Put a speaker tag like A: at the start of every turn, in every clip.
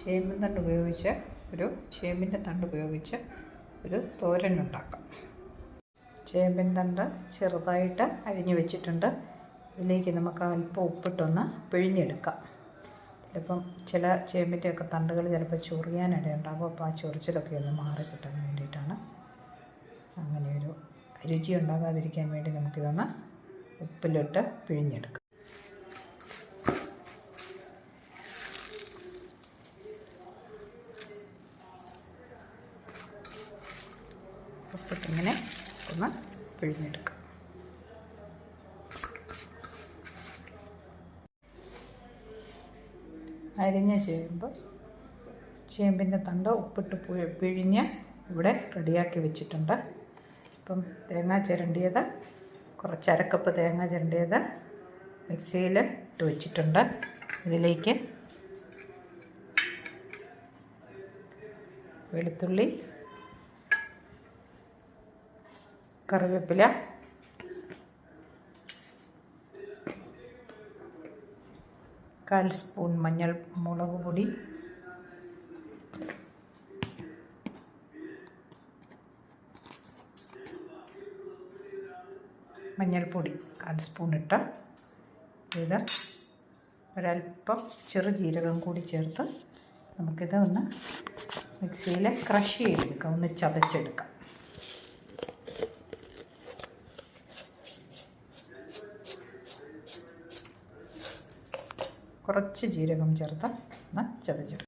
A: ചേമ്പിൻ തണ്ട് ഉപയോഗിച്ച് ഒരു ചേമ്പിന്റെ തണ്ട് ഉപയോഗിച്ച് ഒരു തോരൻ ഉണ്ടാക്കാം. ചേമ്പിൻ തണ്ട് ചെറുതായിട്ട് അരിഞ്ഞു വെച്ചിട്ടുണ്ട്. ഇതിലേക്ക് നമുക്ക് അല്പം ഉപ്പിട്ടൊന്ന് പിഴിഞ്ഞെടുക്കാം. ചിലപ്പം ചില ചേമ്പിന്റെയൊക്കെ തണ്ടുകൾ ചിലപ്പോൾ ചൊറിയാനിടയുണ്ടാകും അപ്പോൾ ആ ചൊറിച്ചിലൊക്കെ ഒന്ന് മാറി കിട്ടാൻ വേണ്ടിയിട്ടാണ് അങ്ങനെയൊരു രുചി ഉണ്ടാകാതിരിക്കാൻ വേണ്ടി നമുക്കിതൊന്ന് ഉപ്പിലിട്ട് പിഴിഞ്ഞെടുക്കാം. ഉപ്പിട്ടിങ്ങനെ ഒന്ന് പിഴിഞ്ഞെടുക്കുക അരിഞ്ഞ ചേമ്പ് ചേമ്പിന്റെ തണ്ട് ഉപ്പിട്ട് പുഴ- പിഴിഞ്ഞ് ഇവിടെ റെഡിയാക്കി വെച്ചിട്ടുണ്ട്. ഇപ്പം തേങ്ങ ചിരണ്ടിയത് കുറച്ച് അരക്കപ്പ് തേങ്ങ ചിരണ്ടിയത് മിക്സിയിൽ ഇട്ട് വെച്ചിട്ടുണ്ട്. ഇതിലേക്ക് വെളുത്തുള്ളി കറിവേപ്പില. കാൽ സ്പൂൺ മഞ്ഞൾ മുളക് പൊടി. മഞ്ഞൾപ്പൊടി കാൽ സ്പൂൺ ഇട്ട ഇത് ഒരല്പം ചെറു ജീരകം കൂടി ചേർത്ത് നമുക്കിത് ഒന്ന് മിക്സിയിൽ ക്രഷ് ചെയ്തെടുക്കാം ഒന്ന് ചതച്ചെടുക്കാം. കുറച്ച് ജീരകം ചേർത്ത് ഒന്ന് ചതച്ചെടുക്കും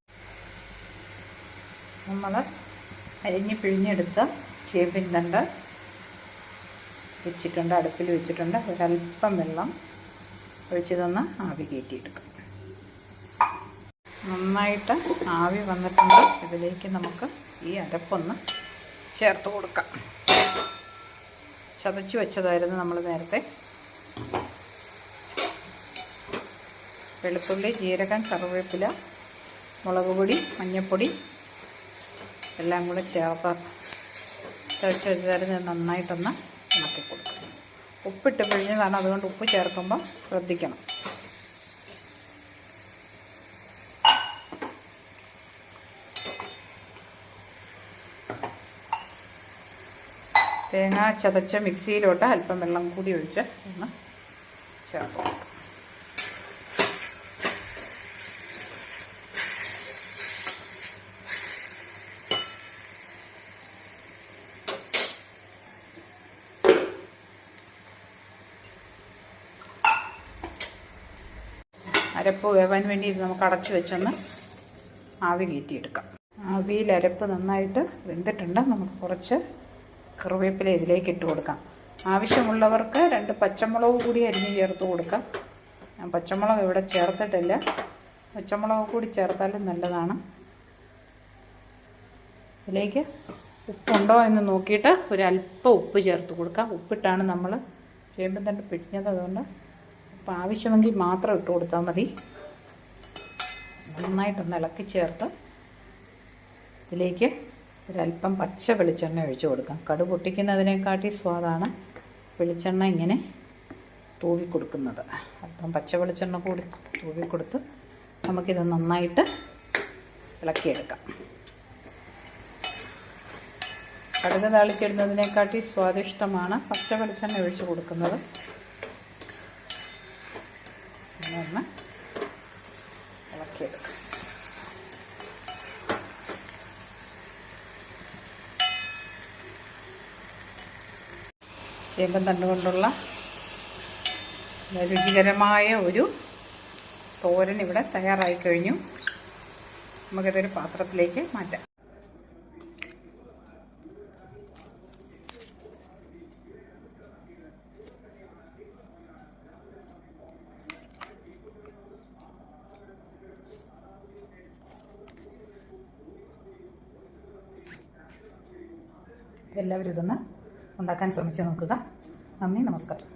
A: നമ്മൾ അരിഞ്ഞ് പിഴിഞ്ഞെടുത്ത ചേമ്പിൻ തണ്ട് വെച്ചിട്ടുണ്ട് അടുപ്പിൽ വെച്ചിട്ടുണ്ട്. ഒരല്പം വെള്ളം ഒഴിച്ചതൊന്ന് ആവി കയറ്റിയെടുക്കും. നന്നായിട്ട് ആവി വന്നിട്ടുണ്ട്. ഇതിലേക്ക് നമുക്ക് ഈ അരപ്പൊന്ന് ചേർത്ത് കൊടുക്കാം. ചതച്ച് വെച്ചതായിരുന്നു നമ്മൾ നേരത്തെ വെളുത്തുള്ളി ജീരകം കറിവേപ്പില മുളക് പൊടി മഞ്ഞൾപ്പൊടി എല്ലാം കൂടെ ചേർത്ത് വെച്ചാൽ നന്നായിട്ടൊന്ന് ഇളക്കി കൊടുക്കും ഉപ്പിട്ട് പിഴിഞ്ഞതാണ് അതുകൊണ്ട് ഉപ്പ് ചേർക്കുമ്പോൾ ശ്രദ്ധിക്കണം. തേങ്ങ ചതച്ച മിക്സിയിലോട്ട് അല്പം വെള്ളം കൂടി ഒഴിച്ച് ഒന്ന് ചേർത്ത് അരപ്പ് വേവാൻ വേണ്ടി നമുക്ക് അടച്ച് വെച്ചൊന്ന് ആവി കയറ്റിയെടുക്കാം. ആവിയിൽ അരപ്പ് നന്നായിട്ട് വെന്തിട്ടുണ്ട്. നമുക്ക് കുറച്ച് കറിവേപ്പില ഇതിലേക്ക് ഇട്ട് കൊടുക്കാം. ആവശ്യമുള്ളവർക്ക് രണ്ട് പച്ചമുളക് കൂടി അരിഞ്ഞ് ചേർത്ത് കൊടുക്കാം. ഞാൻ പച്ചമുളക് ഇവിടെ ചേർത്തിട്ടില്ല. പച്ചമുളക് കൂടി ചേർത്താലും നല്ലതാണ്. ഇതിലേക്ക് ഉപ്പുണ്ടോ എന്ന് നോക്കിയിട്ട് ഒരല്പം ഉപ്പ് ചേർത്ത് കൊടുക്കാം. ഉപ്പിട്ടാണ് നമ്മൾ ചേമ്പും തണ്ട് പിടിഞ്ഞത് അതുകൊണ്ട് ഉപ്പ് ആവശ്യമെങ്കിൽ മാത്രം ഇട്ട് കൊടുത്താൽ മതി. നന്നായിട്ടൊന്ന് ഇളക്കി ചേർത്ത് ഇതിലേക്ക് ഒരല്പം പച്ച വെളിച്ചെണ്ണ ഒഴിച്ചു കൊടുക്കാം. കടു പൊട്ടിക്കുന്നതിനെക്കാട്ടി സ്വാദാണ് വെളിച്ചെണ്ണ ഇങ്ങനെ തൂവി കൊടുക്കുന്നത്. അല്പം പച്ച വെളിച്ചെണ്ണ കൂടി തൂവി കൊടുത്ത് നമുക്കിത് നന്നായിട്ട് ഇളക്കിയെടുക്കാം. കടുക് താളിച്ചിടുന്നതിനെക്കാട്ടി സ്വാദിഷ്ടമാണ് പച്ച വെളിച്ചെണ്ണ ഒഴിച്ചു കൊടുക്കുന്നത്. ഒന്ന് ഇളക്കിയെടുക്കാം ചേമ്പൻ തണ്ടുകൊണ്ടുള്ള രുചികരമായ ഒരു തോരൻ ഇവിടെ തയ്യാറായി കഴിഞ്ഞു. നമുക്കിതൊരു പാത്രത്തിലേക്ക് മാറ്റാം. എല്ലാവരും ഇതൊന്ന് ഉണ്ടാക്കാൻ ശ്രമിച്ചു നോക്കുക. നന്ദി നമസ്കാരം.